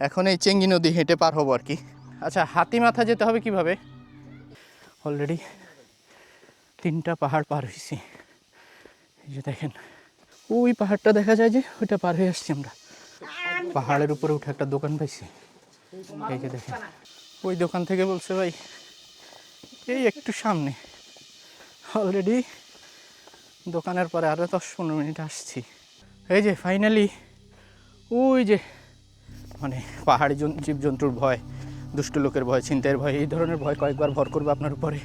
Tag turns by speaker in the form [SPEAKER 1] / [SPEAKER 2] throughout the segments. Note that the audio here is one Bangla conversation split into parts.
[SPEAKER 1] এখন এই চেঙ্গি নদী হেঁটে পার হব আর কি। আচ্ছা হাতি মাথা যেতে হবে কীভাবে? অলরেডি তিনটা পাহাড় পার হয়েছি এই যে দেখেন, ওই পাহাড়টা দেখা যায় যে ওইটা পার হয়ে আসছি আমরা। পাহাড়ের উপরে উঠে একটা দোকান পাইছি। এই যে দেখেন, ওই দোকান থেকে বলছে ভাই, এই একটু সামনে। অলরেডি দোকানের পরে আরও দশ পনেরো মিনিট আসছি। এই যে ফাইনালি ওই যে মানে পাহাড়ি জন- জীবজন্তুর ভয় দুষ্ট লোকের ভয় ছিনতাইয়ের ভয় এই ধরনের ভয় কয়েকবার ভর করবে আপনার উপরে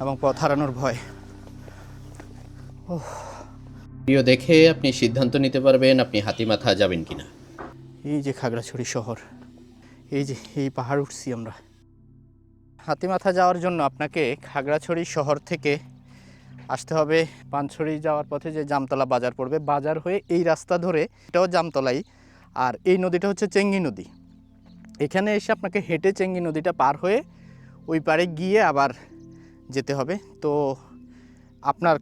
[SPEAKER 1] এবং পথ হারানোর ভয়।
[SPEAKER 2] ভিডিও দেখে আপনি সিদ্ধান্ত নিতে পারবেন আপনি হাতিমাথা যাবেন কিনা।
[SPEAKER 1] এই যে খাগড়াছড়ি শহর এই যে এই পাহাড় উঠছি আমরা। হাতিমাথা যাওয়ার জন্য আপনাকে খাগড়াছড়ি শহর থেকে আসতে হবে। পানছড়ি যাওয়ার পথে যে জামতলা বাজার পড়বে বাজার হয়ে এই রাস্তা ধরে এটাও জামতলাই আর এই নদীটা হচ্ছে চেঙ্গি নদী। এখানে এসে আপনাকে হেঁটে চেঙ্গি নদীটা পার হয়ে ওই পারে গিয়ে আবার যেতে হবে। তো আপনার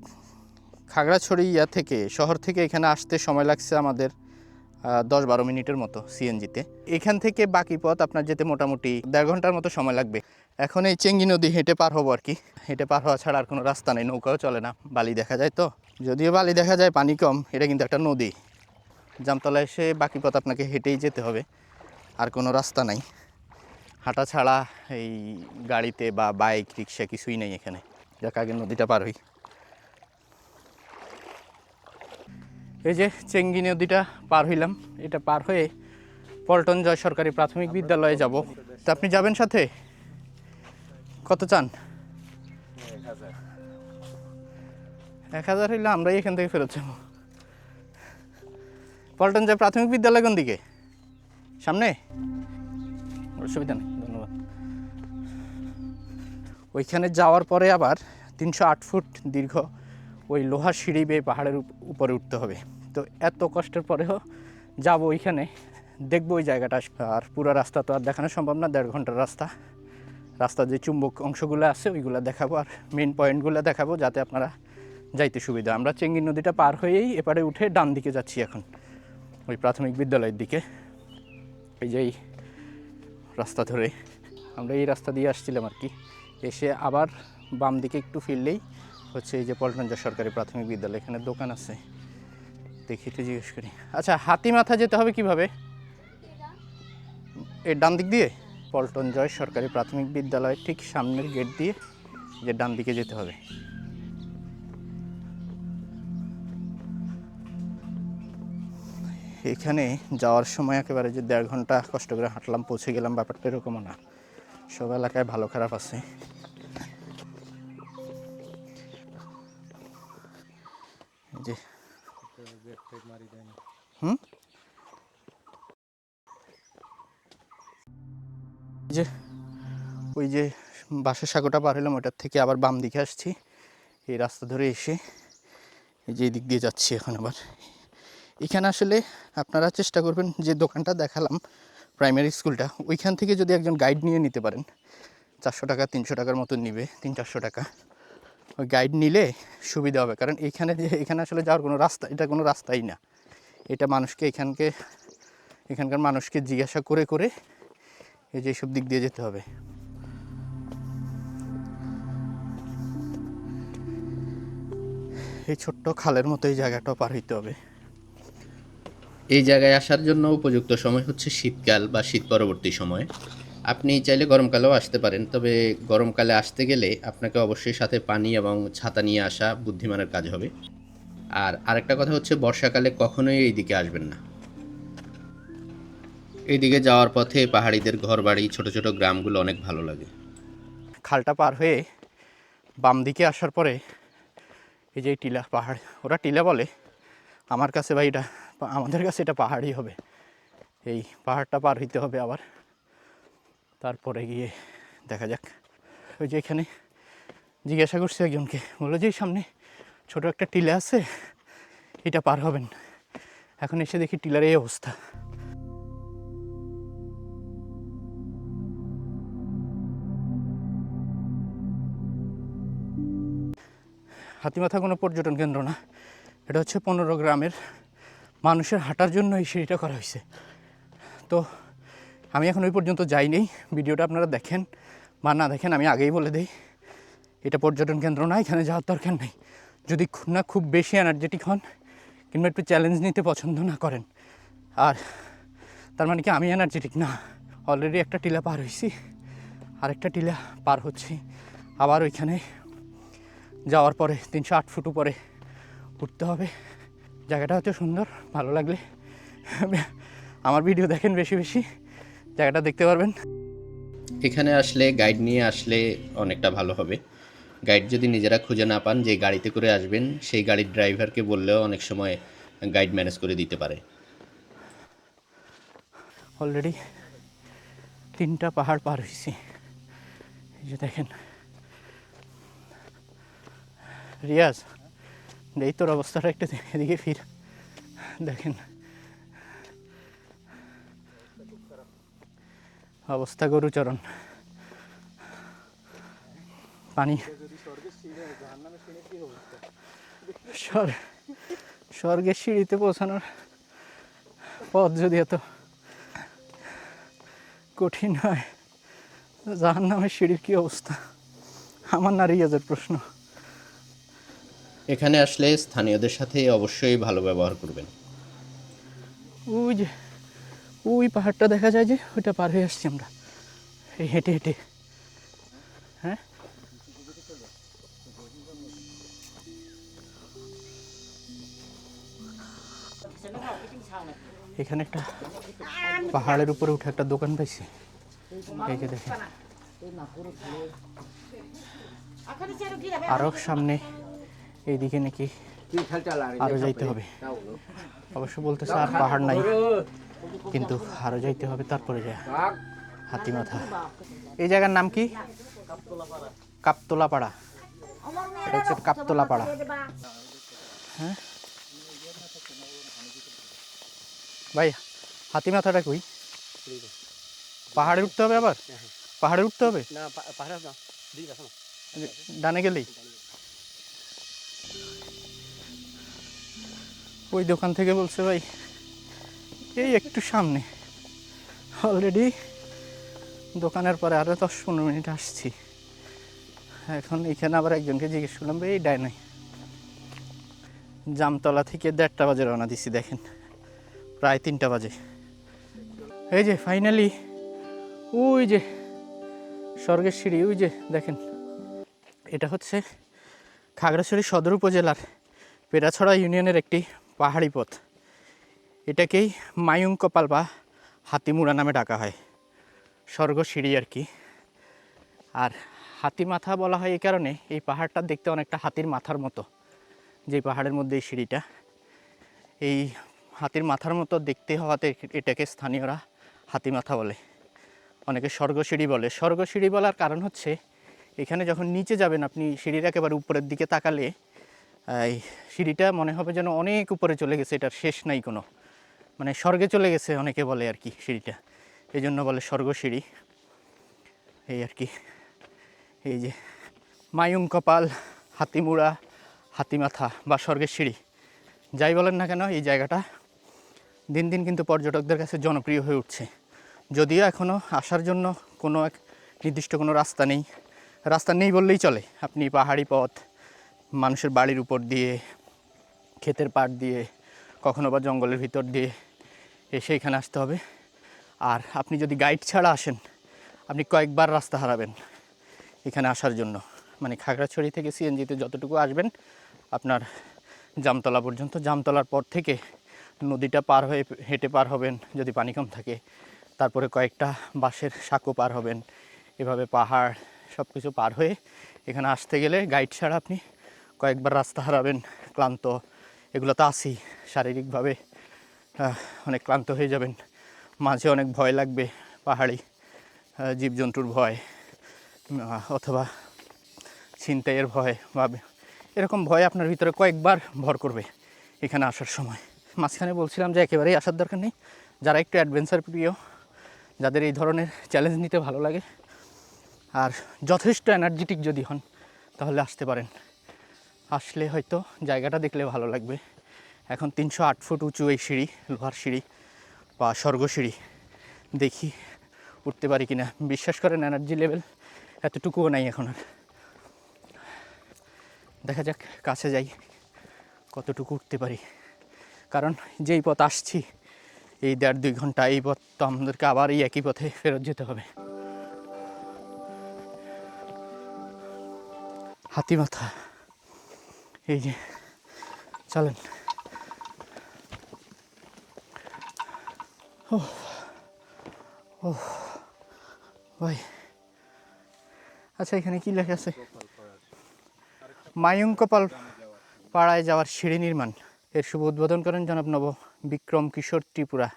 [SPEAKER 1] খাগড়াছড়ি ইয়া থেকে, শহর থেকে এখানে আসতে সময় লাগছে আমাদের দশ বারো মিনিটের মতো সিএনজিতে। এখান থেকে বাকি পথ আপনার যেতে মোটামুটি দেড় ঘণ্টার মতো সময় লাগবে। এখন এই চেঙ্গি নদী হেঁটে পার হব আর কি। হেঁটে পার হওয়া ছাড়া আর কোনো রাস্তা নেই, নৌকাও চলে না, বালি দেখা যায় তো। যদিও বালি দেখা যায়, পানি কম, এটা কিন্তু একটা নদী। জামতলা এসে বাকি পথ আপনাকে হেঁটেই যেতে হবে। আর কোনো রাস্তা নাই। হাঁটা ছাড়া এই গাড়িতে বা বাইক রিক্সা কিছুই নেই এখানে। যাক আগে নদীটা পার হই। এই যে চেঙ্গি নদীটা পার হইলাম। এটা পার হয়ে পল্টন জয় সরকারি প্রাথমিক বিদ্যালয়ে যাব। তা আপনি যাবেন সাথে? কত চান? এক হাজার হইলে আমরাই এখান থেকে ফেরত যাব। পল্টন জয় প্রাথমিক বিদ্যালয় কোন দিকে? সামনে? অসুবিধা নেই, ধন্যবাদ। ওইখানে যাওয়ার পরে আবার তিনশো আট ফুট দীর্ঘ ওই লোহার সিঁড়ি বেয়ে পাহাড়ের উপরে উঠতে হবে। তো এত কষ্টের পরেও যাব ওইখানে, দেখব ওই জায়গাটা। আর পুরো রাস্তা তো আর দেখানো সম্ভব না, দেড় ঘণ্টার রাস্তা। রাস্তার যে চুম্বক অংশগুলো আছে, ওইগুলো দেখাবো আর মেন পয়েন্টগুলো দেখাবো, যাতে আপনারা যাইতে সুবিধা আমরা চেঙ্গি নদীটা পার হয়েই এপারে উঠে ডান দিকে যাচ্ছি এখন। ওই প্রাথমিক বিদ্যালয়ের দিকে। এই যে এই রাস্তা ধরে আমরা এই রাস্তা দিয়ে আসছিলাম আর কি। এসে আবার বাম দিকে একটু ফিরলেই হচ্ছে এই যে পল্টনজা সরকারি প্রাথমিক বিদ্যালয়, এখানে দোকান আছে। দেখি একটু জিজ্ঞেস করি। আচ্ছা হাতি মাথা যেতে হবে কীভাবে? এর ডান দিক দিয়ে? পল্টন জয় সরকারি প্রাথমিক বিদ্যালয় ঠিক সামনের গেট দিয়ে যে ডান দিকে যেতে হবে। এখানে যাওয়ার সময় একেবারে যে দেড় ঘণ্টা কষ্ট করে হাঁটলাম, পৌঁছে গেলাম, ব্যাপারটা এরকমও না। সব এলাকায় ভালো খারাপ আছে। যে। হুম? যে, ওই যে বাসের সাগরটা পার হলাম, ওটার থেকে আবার বাম দিকে আসছি। এই রাস্তা ধরে এসে এই যে দিক দিয়ে যাচ্ছি এখন আবার। এখানে আসলে আপনারা চেষ্টা করবেন যে দোকানটা দেখালাম প্রাইমারি স্কুলটা ওইখান থেকে যদি একজন গাইড নিয়ে নিতে পারেন, চারশো টাকা, তিনশো টাকার মতো নিবে, তিন, চারশো টাকা। ওই গাইড নিলে সুবিধা হবে, কারণ এখানে যে, এখানে আসলে যাওয়ার কোনো রাস্তা, এটা কোনো রাস্তাই না। এটা মানুষকে এখানকে, এখানকার মানুষকে জিজ্ঞাসা করে করে এই যে সব দিক দিয়ে যেতে হবে। এই ছোট্ট খালের মতো এই জায়গাটাও পার হইতে হবে।
[SPEAKER 2] এই জায়গায় আসার জন্য উপযুক্ত সময় হচ্ছে শীতকাল বা শীত পরবর্তী সময়। আপনি চাইলে গরমকালেও আসতে পারেন, তবে গরমকালে আসতে গেলে আপনাকে অবশ্যই সাথে পানি এবং ছাতা নিয়ে আসা বুদ্ধিমানের কাজ হবে। আর আরেকটা কথা হচ্ছে, বর্ষাকালে কখনোই এই দিকে আসবেন না। এইদিকে যাওয়ার পথে পাহাড়িদের ঘরবাড়ি, ছোটো ছোটো গ্রামগুলো অনেক ভালো লাগে।
[SPEAKER 1] খালটা পার হয়ে বাম দিকে আসার পরে এই যে টিলা পাহাড়, ওরা টিলা বলে। আমার কাছে ভাই এটা আমাদের কাছে এটা পাহাড়ই হবে। এই পাহাড়টা পার হইতে হবে আবার। তারপরে গিয়ে দেখা যাক। ওই যে এখানে জিজ্ঞাসা করছি একজনকে, বলল যে সামনে ছোট একটা টিলা আছে, এটা পার হবেন। এখন এসে দেখি টিলার এই অবস্থা। হাতিমাথা কোনো পর্যটন কেন্দ্র না। এটা হচ্ছে পনেরো গ্রামের মানুষের হাঁটার জন্য এই সিঁড়িটা করা হয়েছে। তো আমি এখন ওই পর্যন্ত যাইনি ভিডিওটা আপনারা দেখেন। বা না দেখেন, আমি আগেই বলে দিই। এটা পর্যটন কেন্দ্র না, এখানে যাওয়ার দরকার নেই। যদি না খুব বেশি এনার্জেটিক হন, কিংবা একটু চ্যালেঞ্জ নিতে পছন্দ না করেন, আর তার মানে কি আমি এনার্জেটিক না। অলরেডি একটা টিলা পার হয়েছি, আরেকটা টিলা পার হচ্ছি। আবার ওইখানে যাওয়ার পরে তিনশো আট ফুট উপরে উঠতে হবে। জায়গাটা হচ্ছে সুন্দর ভালো লাগলে আমার ভিডিও দেখেন বেশি বেশি জায়গাটা দেখতে পারবেন।
[SPEAKER 2] এখানে আসলে গাইড নিয়ে আসলে অনেকটা ভালো হবে। গাইড যদি নিজেরা খুঁজে না পান যে গাড়িতে করে আসবেন সেই গাড়ির ড্রাইভারকে বললেও অনেক সময় গাইড ম্যানেজ করে দিতে পারে।
[SPEAKER 1] অলরেডি তিনটা পাহাড় পার হয়েছি। এই যে দেখেন। রিয়াজ এই তোর অবস্থাটা একটু এদিকে ফির। দেখেন। অবস্থা গরুচরণ। পানি। স্বর- স্বর্গের সিঁড়িতে পৌঁছানোর পথ যদি এত কঠিন হয় জাহান নামের সিঁড়ির কী অবস্থা? আমার নারী রিয়াজের প্রশ্ন।
[SPEAKER 2] এখানে আসলে স্থানীয়দের সাথে অবশ্যই ভালো ব্যবহার করবেন।
[SPEAKER 1] ওই যে, ওই পাহাড়টা দেখা যায় যে, ওইটা পার হয়ে আসছি আমরা। এই হেঁটে হেঁটে। হ্যাঁ? এখানে একটা পাহাড়ের উপরে উঠে একটা দোকান পাইছি। আরও সামনে এইদিকে নাকি আরও যাইতে হবে। অবশ্য বলতেছে আর পাহাড় নাই কিন্তু আরও যাইতে হবে তারপরে যায় হাতিমাথা এই জায়গার নাম কি? কাপতলা পাড়া এটা হচ্ছে কাপতলা পাড়া হ্যাঁ? ভাই হাতিমাথাটা কই? পাহাড়ে উঠতে হবে আবার? পাহাড়ে উঠতে হবে?
[SPEAKER 3] না পাহাড়ে না।
[SPEAKER 1] ডানে গেলেই? ওই দোকান থেকে বলছে, ভাই, এই একটু সামনে। অলরেডি দোকানের পরে আরও দশ পনেরো মিনিট আসছি। এখন এখানে আবার একজনকে জিজ্ঞেস করলাম এই ডায় নাই জামতলা থেকে দেড়টা বাজে রওনা দিছি, দেখেন। প্রায় তিনটা বাজে। এই যে ফাইনালি ওই যে, স্বর্গের সিঁড়ি, ওই যে, দেখেন। এটা হচ্ছে খাগড়াছড়ি সদর উপজেলার পেরাছড়া ইউনিয়নের একটি পাহাড়ি পথ। এটাকেই মায়ুং কপাল বা হাতিমুড়া নামে ডাকা হয়। স্বর্গ সিঁড়ি আর কি। আর হাতি মাথা বলা হয় এই কারণে এই পাহাড়টা দেখতে অনেকটা হাতির মাথার মতো, যে পাহাড়ের মধ্যে এই সিঁড়িটা। এই হাতির মাথার মতো দেখতে হওয়াতে এটাকে স্থানীয়রা হাতি মাথা বলে। অনেকে স্বর্গসিঁড়ি বলে। স্বর্গসিঁড়ি বলার কারণ হচ্ছে এখানে যখন নিচে যাবেন, আপনি সিঁড়ির একেবারে উপরের দিকে তাকালে, এই সিঁড়িটা মনে হবে যেন অনেক উপরে চলে গেছে, এটার শেষ নাই কোনো। মানে স্বর্গে চলে গেছে অনেকে বলে আর কি সিঁড়িটা। এই জন্য বলে স্বর্গসিঁড়ি এই আর কি। এই যে মায়ুং কপাল, হাতিমুড়া, হাতিমাথা বা স্বর্গের সিঁড়ি। যাই বলেন না কেন, এই জায়গাটা দিন দিন কিন্তু পর্যটকদের কাছে জনপ্রিয় হয়ে উঠছে। যদিও এখনও আসার জন্য কোনো এক নির্দিষ্ট কোনো রাস্তা নেই। রাস্তা নেই বললেই চলে। আপনি পাহাড়ি পথ, মানুষের বাড়ির উপর দিয়ে, ক্ষেতের পাড় দিয়ে, কখনো বা জঙ্গলের ভিতর দিয়ে এসে এখানে আসতে হবে। আর আপনি যদি গাইড ছাড়া আসেন, আপনি কয়েকবার রাস্তা হারাবেন এখানে আসার জন্য। মানে খাগড়াছড়ি থেকে সিএনজিতে যতটুকু আসবেন, আপনার জামতলা পর্যন্ত। জামতলার পর থেকে নদীটা পার হয়ে হেঁটে পার হবেন, যদি পানি কম থাকে। তারপরে কয়েকটা বাঁশের সাঁকো পার হবেন। এভাবে পাহাড় সব কিছু পার হয়ে এখানে আসতে গেলে গাইড ছাড়া আপনি কয়েকবার রাস্তা হারাবেন, ক্লান্ত। এগুলো তো আসি শারীরিকভাবে অনেক ক্লান্ত হয়ে যাবেন। মাঝে অনেক ভয় লাগবে, পাহাড়ি জীবজন্তুর ভয় অথবা ছিনতাইয়ের ভয়, বা এরকম ভয় আপনার ভিতরে কয়েকবার ভর করবে এখানে আসার সময়। মাঝখানে বলছিলাম যে একেবারেই আসার দরকার নেই। যারা একটু অ্যাডভেঞ্চার প্রিয়, যাদের এই ধরনের চ্যালেঞ্জ নিতে ভালো লাগে আর যথেষ্ট এনার্জেটিক যদি হন, তাহলে আসতে পারেন। আসলে হয়তো জায়গাটা দেখলে ভালো লাগবে। এখন তিনশো আট ফুট উঁচু এই সিঁড়ি, লোহার সিঁড়ি বা স্বর্গ সিঁড়ি। দেখি উঠতে পারি কিনা। বিশ্বাস করেন এনার্জি লেভেল এতটুকুও নাই এখন আর। দেখা যাক, কাছে যাই, কতটুকু উঠতে পারি। কারণ যেই পথ আসছি, এই দেড় দুই ঘণ্টা, এই পথ তো আমাদেরকে আবার এই একই পথে ফেরত যেতে হবে। হাতি মাথা এই যে, চলেন। ও ও ভাই। আচ্ছা এখানে কি লেখা আছে? মায়ঙ্কপাল পাড়ায় যাওয়ার সিঁড়ি নির্মাণ। এর শুভ উদ্বোধন করেন জনাব নব বিক্রম কিশোর ত্রিপুরা।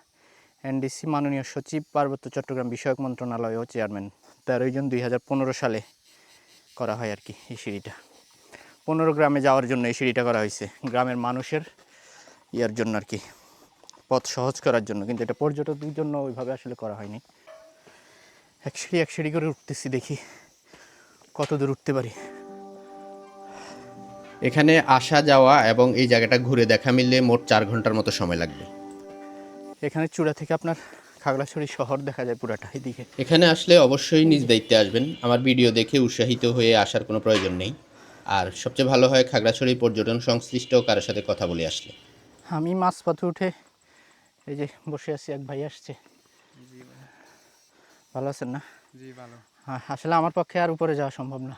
[SPEAKER 1] এনডিসি মাননীয় সচিব পার্বত্য চট্টগ্রাম বিষয়ক মন্ত্রণালয় ও চেয়ারম্যান। তেরোই জুন দুই হাজার পনেরো সালে করা হয় আর কি এই সিঁড়িটা। পনেরো গ্রামে যাওয়ার জন্য এই সিঁড়িটা করা হয়েছে। গ্রামের মানুষের ইয়ার জন্য আর কি পথ সহজ করার জন্য। কিন্তু এটা পর্যটকদের জন্য ওইভাবে আসলে করা হয়নি। এক সিঁড়ি এক সিঁড়ি করে উঠতেছি দেখি কত দূর উঠতে পারি।
[SPEAKER 2] এখানে আসা যাওয়া এবং এই জায়গাটা ঘুরে দেখা মিললে মোট চার ঘণ্টার মতো সময় লাগবে।
[SPEAKER 1] এখানে চূড়া থেকে আপনার খাগড়াছড়ি শহর দেখা যায় পুরাটা এদিকে।
[SPEAKER 2] এখানে আসলে অবশ্যই নিজ দায়িত্বে আসবেন। আমার ভিডিও দেখে উৎসাহিত হয়ে আসার কোনো প্রয়োজন নেই। আর সবচেয়ে ভালো হয় খাগড়াছড়ি পর্যটন সংশ্লিষ্ট কারোর সাথে কথা বলে আসলে।
[SPEAKER 1] আমি মাছ পথে উঠে এই যে বসে আছি এক ভাই আসছে। ভালো আছেন না?
[SPEAKER 4] জি ভালো।
[SPEAKER 1] হ্যাঁ, আসলে আমার পক্ষে আর উপরে যাওয়া সম্ভব না।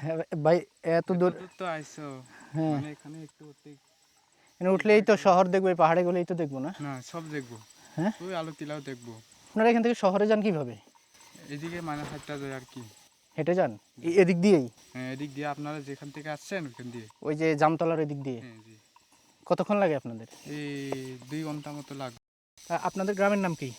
[SPEAKER 1] হ্যাঁ, ভাই এত দূর
[SPEAKER 4] তো আইসো
[SPEAKER 1] হ্যাঁ।
[SPEAKER 4] মানে এখানে একটু
[SPEAKER 1] উঠলেই তো শহর দেখব পাহাড়ে গেলেই তো দেখব না।
[SPEAKER 4] না সব দেখব।
[SPEAKER 1] হ্যাঁ?
[SPEAKER 4] ওই আলো তিলাও দেখব।
[SPEAKER 1] আপনারা এখান থেকে শহরে যান কীভাবে?
[SPEAKER 4] এদিকে মানে হাতটা যায় আর কি।
[SPEAKER 1] হেঁটে যান? এদিক দিয়েই?
[SPEAKER 4] হ্যাঁ এদিক দিয়ে আপনারা যেখান থেকে আসছেন ওখান দিয়ে।
[SPEAKER 1] ওই যে জামতলার এদিক দিয়ে?
[SPEAKER 4] হ্যাঁ জি।
[SPEAKER 1] কতক্ষণ লাগে আপনাদের?
[SPEAKER 4] এই দুই ঘণ্টা মতো লাগবে
[SPEAKER 1] আপনাদের গ্রামের নাম কি?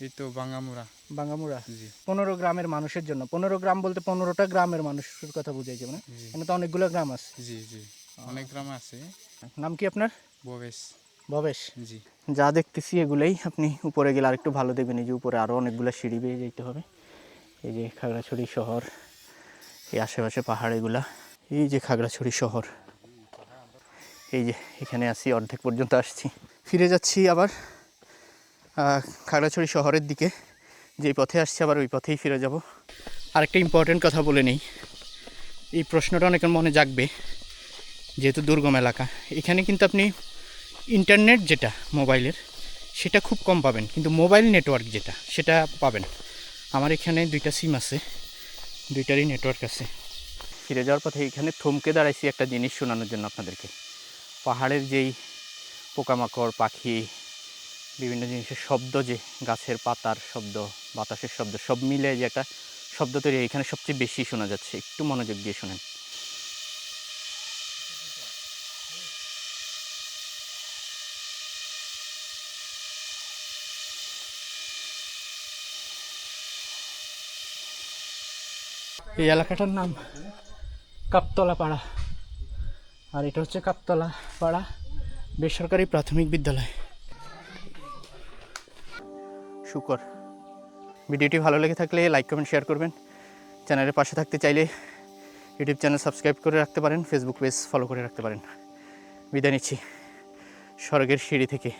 [SPEAKER 4] এই তো বাঙ্গামুড়া।
[SPEAKER 1] বাঙ্গামুড়া।
[SPEAKER 4] জি।
[SPEAKER 1] পনেরো গ্রামের মানুষের জন্য। পনেরো গ্রাম বলতে পনেরোটা গ্রামের মানুষের কথা বুঝাই যাবে না এখানে তো অনেকগুলো গ্রাম আছে।
[SPEAKER 4] জি জি। অনেক গ্রাম আছে।
[SPEAKER 1] নাম কি আপনার?
[SPEAKER 4] ববেশ।
[SPEAKER 1] ভবেশ
[SPEAKER 4] জি।
[SPEAKER 1] যা দেখতেছি এগুলোই আপনি উপরে গেলে আরেকটু ভালো দেখবেন। এই যে উপরে আরও অনেকগুলো সিঁড়ি বেয়ে যেতে হবে। এই যে খাগড়াছড়ি শহর, এই আশেপাশে পাহাড় এগুলা, এই যে খাগড়াছড়ি শহর। এই যে এখানে আসি অর্ধেক পর্যন্ত আসছি। ফিরে যাচ্ছি আবার খাগড়াছড়ি শহরের দিকে। যেই পথে আসছি আবার ওই পথেই ফিরে যাব। আরেকটা ইম্পর্টেন্ট কথা বলে নেই। এই প্রশ্নটা অনেকের মনে জাগবে, যেহেতু দুর্গম এলাকা। এখানে কিন্তু আপনি ইন্টারনেট যেটা মোবাইলের, সেটা খুব কম পাবেন, কিন্তু মোবাইল নেটওয়ার্ক যেটা, সেটা পাবেন। আমার এখানে দুইটা সিম আছে, দুইটারই নেটওয়ার্ক আছে। ফিরে যাওয়ার পথে এখানে থমকে দাঁড়াইছি একটা জিনিস শোনানোর জন্য আপনাদেরকে। পাহাড়ের যেই পোকামাকড়, পাখি, বিভিন্ন জিনিসের শব্দ, যে গাছের পাতার শব্দ, বাতাসের শব্দ, সব মিলে যে একটা শব্দ তৈরি এখানে সবচেয়ে বেশি শোনা যাচ্ছে। একটু মনোযোগ দিয়ে শোনেন। এই এলাকাটার নাম কাপতলা পাড়া আর এটা হচ্ছে কাপতলা পাড়া বেসরকারি প্রাথমিক বিদ্যালয়। শুকর। ভিডিওটি ভালো লেগে থাকলে লাইক, কমেন্ট, শেয়ার করবেন। চ্যানেলের পাশে থাকতে চাইলে ইউটিউব চ্যানেল সাবস্ক্রাইব করে রাখতে পারেন, ফেসবুক পেজ ফলো করে রাখতে পারেন। বিদায় নিচ্ছি। স্বর্গের সিঁড়ি থেকে।